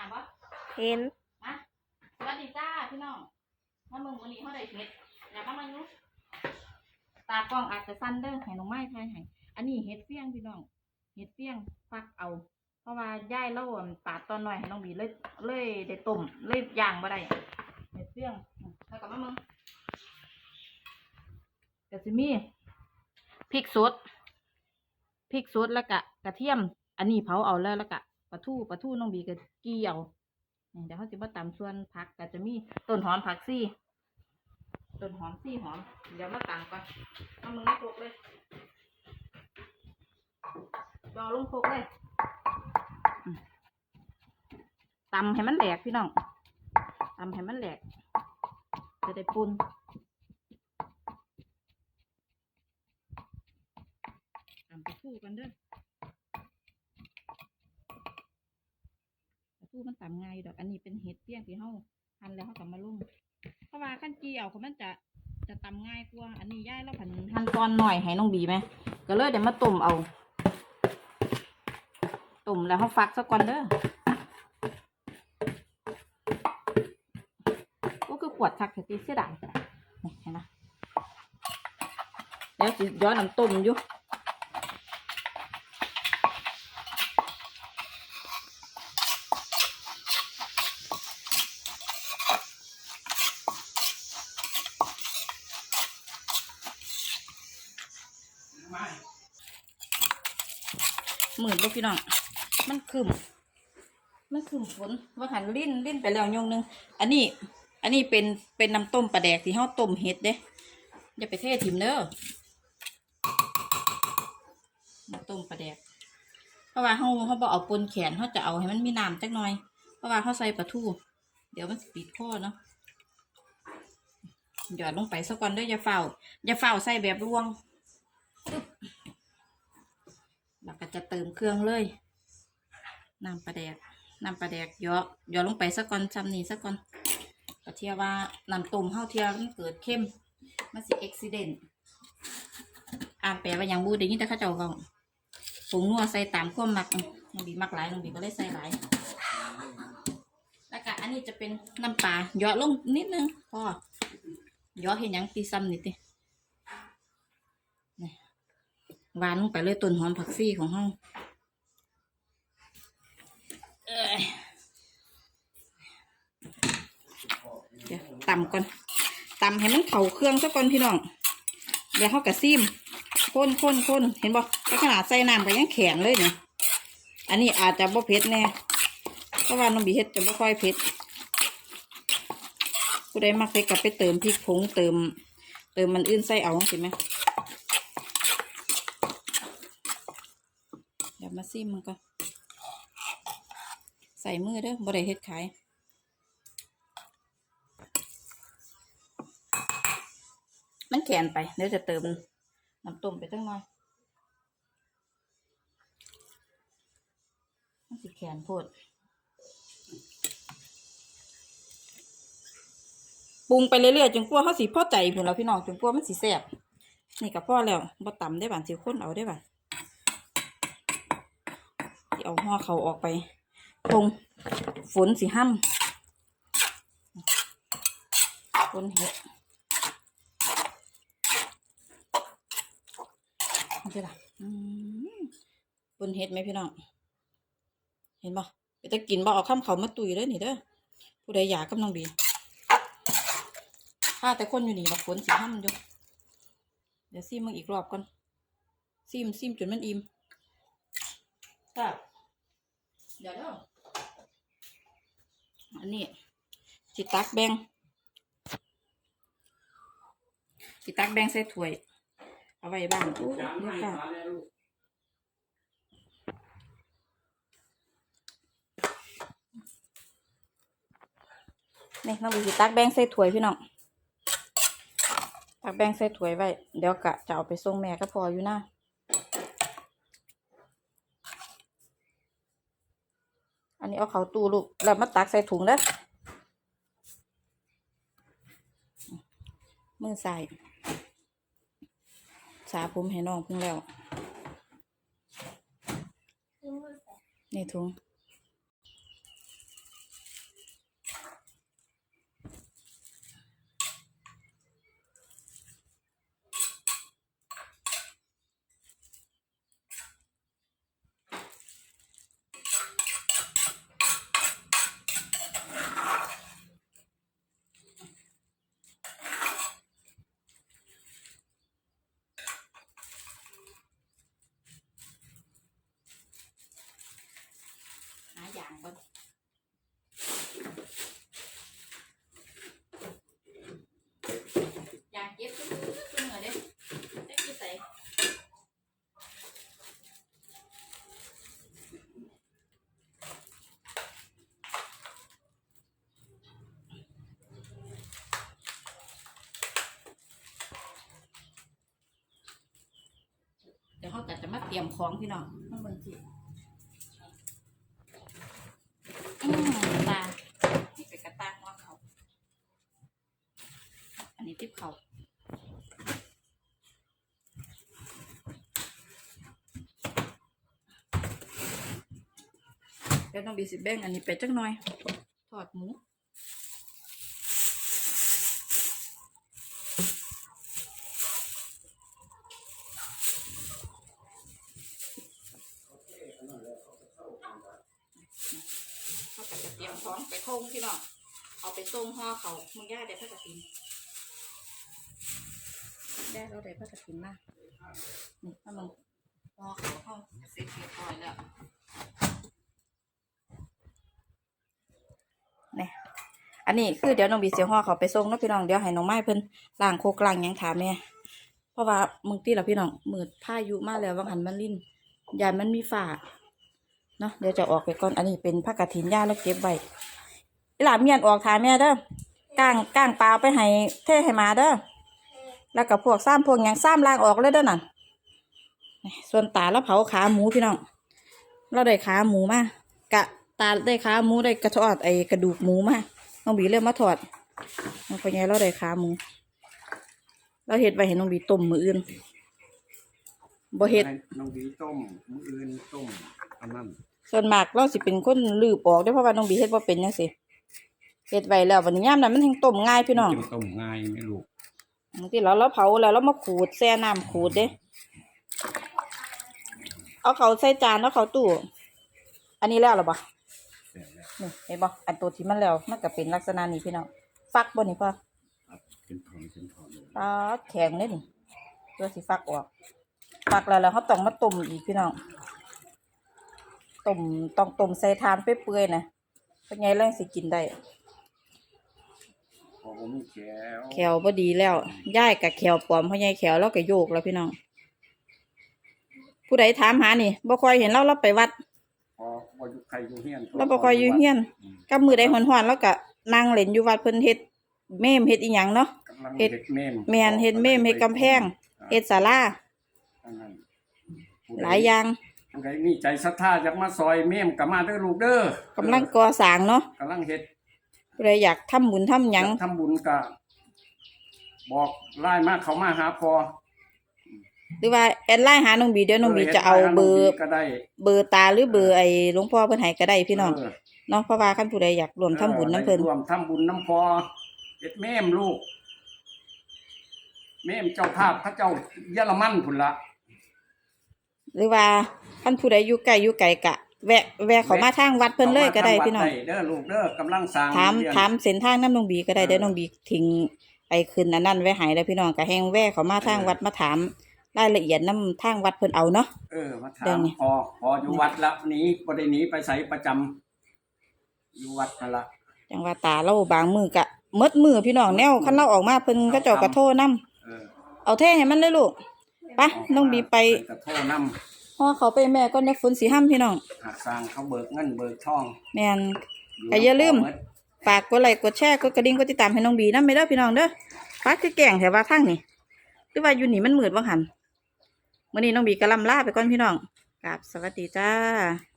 น้ำบ่เห็นมาสวัสดีจ้าพี่น้องมาเมืองวันนี้เขาได้เห็ดอยากมามาอยู่ตากล้องอาจจะสั้นเด้อให้น้องไม้ทายให้อันนี้เห็ดเฟี้ยงพี่น้องเห็ดเฟี้ยงฟักเอา เพราะว่าย่ายเล่าอั่นปาดตอนหน่อยให้น้องบีเลยเลยได้ต้มเลยย่างบ่ได้เห็ดเฟี้ยงแล้วก็มาเมืองก็สิมีพริกสดพริกสดแล้วก็กระเทียม อันนี้เผาเอาแล้วแล้วก็ปลาทูปลาทูน้องบีก็กี้ เอานี่เดี๋ยวเขาจะมาตำส่วนผักก็จะมีต้นหอมผักซี่ต้นหอมซี่หอม เดี๋ยวมาตำก่อนเอามือมาโขกเลยรอลงโขกเลยตำให้มันแหลกพี่น้องตำให้มันแหลก จะได้ปุ่นตำไปคู่กันเด้อูมันตำง่ายดอกอันนี้เป็นเห็ดเปี้ยงที่เฮาหั่นแล้วเฮาก็มาลุ่มเพราะว่าขั้นจีเอาเขามันจะจะตำง่ายกว่าอันนี้ย่ายเราผันหั่นตอนหน่อยให้น้องบีไหมก็เลยเดี๋ยวมาต้มเอาต้มแล้วเฮาฟักซะก่อนเด้อก็คือขวดทักแต่ตีเสียดายนี่เห็นไหมเดี๋ยวสิย้อนน้ำต้มอยู่ หมื่นลูกพี่น้อง มันคืมมันคืมฝนว่าหันลิ้นลิ้นไปแล้วยงหนึง อันนี้ อันนี้เป็นเป็นน้ำต้มปลาแดกที่เฮาต้มเห็ดเด้อย่าไปเทถิ่มเด้อน้ำต้มปลาแดก เพราะว่าเฮาเฮาบ่เอาปนแขนเฮาจะเอาให้มันมีน้ำจักหน่อย เพราะว่าเฮาใส่ปลาทู เดี๋ยวมันปิดข้อเนาะหยอดลงไปสักก่อนด้ออย่าเฝ้าอย่าเฝ้าใส่แบบรวง เราก็จะเติมเครื่องเลยน้ำปลาแดกน้ำปลาแดกเยอะเยอะลงไปสักก่อนจำนี่สักก่อนก็เทียว่าน้ำต้มเฮาเทียมันเกิดเข้มมันสิเอ็กซิเดนอ่านแปลว่าอย่างบูด้ยินแต่ข้าเจ้าเว้าผงนัวใส่ตามความมักอืมน้องบีมักหลายน้องบีก็เลยใส่หลายแล้วก็อันนี้จะเป็นน้ำปลาเยอะลงนิดนึงพอเยอะเห็นยังตีซ้ำนิดดิห วานลงไปเลยต้นหอมผักซี่ของห้องเอ้ยเดี๋ยวตำก่อนตำให้มันเข่าเครื่องซะก่อนพี่น้อง เดี๋ยวเขากระซิมข้นข้นข้นเห็นบ่ก็ขนาดใส่น้ำก็ยังแข็งเลยเนี่ยอันนี้อาจจะบ่เผ็ดแน่เพราะว่าน้องบีเฮ็ดจะบ่ค่อยเผ็ดผู้ใดมักเผ็ดก็ไปเติมพริกผงเติม เติมมันอื่นใส่เอาสิไหม เดี๋ยว มาซิมมันก็ใส่มือเด้อบ่ได้เฮ็ดขายมันแข็งไปเดี๋ยวจะเติมน้ำต้มไปตั้งหน่อยมันสิแข็งโพดปรุงไปเรื่อยๆจนกว่าเขาสิพอใจพุ่นแล้วพี่น้องจนกว่ามันสิแซ่บนี่ก็พอแล้วบ่ต่ำได้บานสิข้นเอาได้บาน ที่เอาห่อเขาออกไปพงฝนสีห้ำฝนเห็ดนี่คืออะไรอืมฝนเห็ดไหมพี่น้อง เห็นปะไปตะกินบ่เอาข้ามเขามาตุยเลยนี่เด้อผู้ใดอยากกับน้องบีถ้าแต่คนอยู่นี่เราฝนสีห้ำอยู่เดี๋ยวซิมมึงอีกรอบก่อนซิมซิมจนมันอิ่มครับ เดี๋ยวเด้ออันนี้สิตักแบงสิตักแบงใส่ถ้วย เอาไว้บ้างอู้เดี๋ยวค่ะนี่น้องบีสิตักแบงใส่ถ้วยพี่น้องตักแบงใส่ถ้วยไว้ เดี๋ยวกะจะเอาไปส่งแม่ก็พออยู่นะ นนี้เอาเขาตู้ลูกแล้วมาตักใส่ถุงนะมือใส่สาผมให้น้องเพิ่งแล้วนี่ถุง ก่อนอยากเก็บขึ้นขึ้นเหรอเด้ได้กี่ใส่เดี๋ยวเขาก็จะมาเตรียมของพี่น้องมาเบิ่งสิอืมตานี่เป็นกระตาหัวเขา อั นนี้ทิปเขาเดี๋ยวต้องบีสิแบ่งอันนี้ไปจักหน่อย ทอดหมูเขาจะเตรียมพร้อมไปโค้งพี่น้องเอาไปส่งห่อเขามึงย่าได้พักกระถิน ได้เราได้พักกระถินมานี่ถ้ามึงห่อเขาเขาเสร็จเรียบร้อยแล้วนี่อันนี้คือเดี๋ยวน้องบีเสียห่อเขาไปส่งเนาะพี่น้องเดี๋ยวให้น้องไม้เพิ่นล้างโคกลางยังถามแม่เพราะว่ามึงตีละพี่น้องมืดพายุมากแล้ววังหันมันลิ้นยานมันมีฝาเนาะเดี๋ยวจะออกไปก่อนอันนี้เป็นผักกระถินย่าแล้วเก็บไว้หลาเมียนออกทาแม่เด้อก้างก้างปลาไปให้เท่ให้มาเด้อ แล้วก็พวกซ้ำพวกหยังซ้ำล่างออกเลยเด้อน่ะนี่ส่วนตาแล้วเผาขาหมูพี่น้อง เราได้ขาหมูมากะตาได้ขาหมูได้กระทอดไอ้กระดูกหมูมาน้องบีเริ่มมาถอดน้องพ่อใหญ่เราได้ขาหมู เราเห็ดไว้ให้น้องบีต้มมืออื่นบ่เห็ดน้องบีต้มมืออื่นต้มอันนั้นส่วนมากเราสิเป็นคนลืบออกได้อเพราะว่าน้องบีเฮ็ดบ่เป็นจังซี่เฮ็ดไว้แล้ววันนี้ยามนั้นมันแห่งต้มง่ายพี่น้องกิต้มง่ายไม่ลูกบาง ทีเราเราเผาแล้วเรามาขูดแช่น้ำขูดเด้เอาเขาใส่จานแล้วเขาตู้อันนี้แล้วเหรอบ่เสร็จแล้วนี่เห็นบ่อันตัวที่มันแล้วมันก็เป็นลักษณะนี้พี่น้องฟักบ่นี่พ่อครับเป็นถอนเป็นถอนเลยปลาแข็งเลยนี่ตัวสิฟักออกฟักแล้วแล้วเขาต้องมาต้มอีกพี่น้องต้มต้องต้มใส่ทานเปื่อยๆนะเป็นไงเรื่องสิกินได้ พอผมมีแขวแขวพอดีแล้วย่ายกับแขวปลอมพ่อใหญ่แขวแล้วก็โยกแล้วพี่น้อง ผู้ใดถามหานี่บ่ค่อยเห็นเราเราไปวัดพอพออยู่ใครอยู่เฮียนเราบ่ค่อยอยู่เฮียนอืมกับมือใดหอนๆแล้วก็นั่งเล่นอยู่วัดเพิ่นเฮ็ดเมมเฮ็ดอีหยังเนาะกำลังเฮ็เฮ็ดดเมมแม่นเฮ็ดเมมเฮ็ดกำแพงเฮ็ดศาลาอันนั้นผู้หลายอย่างผู้ใดมีใจศรัทธาอยากมาซอยเมมก็มาเด้อลูกเด้อกำลังก่อสร้างเนาะกำลังเฮ็ด ผู้ใดอยากทำบุญทำหยัง อยากทำบุญก็บอกไล่มาเขามาหาพอหรือว่าแอดไลน์หาน้องบีเดี๋ยวน้องบีจะเอาเบอร์ก็ได้เบอร์ตาหรือเบอร์ไอ้หลวงพ่อเพิ่นให้ก็ได้พี่น้องเออเนาะเพราะว่าคันผู้ใดอยากรวมทำบุญน้ำเพิ่นรวมทำบุญน้ำพอเอ็ดแม่มลูก แม่มเจ้าภาพพระเจ้าเยอรมันพุ่นละหรือว่าท่านผู้ใดอยู่ไกลอยู่ไกลกะ แวะแวะเขามาทางวัดเพิ่นเลยก็ได้พี่น้องเด้อลูกเด้อกำลังสร้างถามโรงเรียนถามเส้นทางน้ำน้องบีก็ได้เออเดี๋ยวน้องบีทิ้งไปคืนอันนั้นไว้ใหายแล้วพี่น้องก็แฮงแวะเขามาทางวัดมาถามรายละเอียดน้ำทางวัดเพิ่นเอาเนาะเออมาถาเดี๋ยมวนี้พอพออยู่วัดละหนีบ่ได้หนีไปใส่ประจำอยู่วัดนั่นละจังว่าตาเราบางมือกะมดมือพี่น้องแนวคันเราออกมาเพิ่นก็เจ้าก็โทรนํเออเอาแท้ให้มันเลยลูกไปน้องบีไปกระโทษน้ ห่อเขาไปแม่ก็ในฝนสีห้ํพี่น้องำหากสร้างเขาเบิกเงินเบิกทองแม่นแต่อย่าลืมหดฝากกดไลค์กดแชร์กดกระดิ่งกดติดตามให้น้องบีนำไปเด้อพี่น้องเด้อปักคือแก่งแถวว่าทางนี่หรือว่าอยู่นี่มันมืดบ่หันมื้อนี้น้องบีก็ลำลาไปก่อนพี่น้องกราบสวัสดีจ้า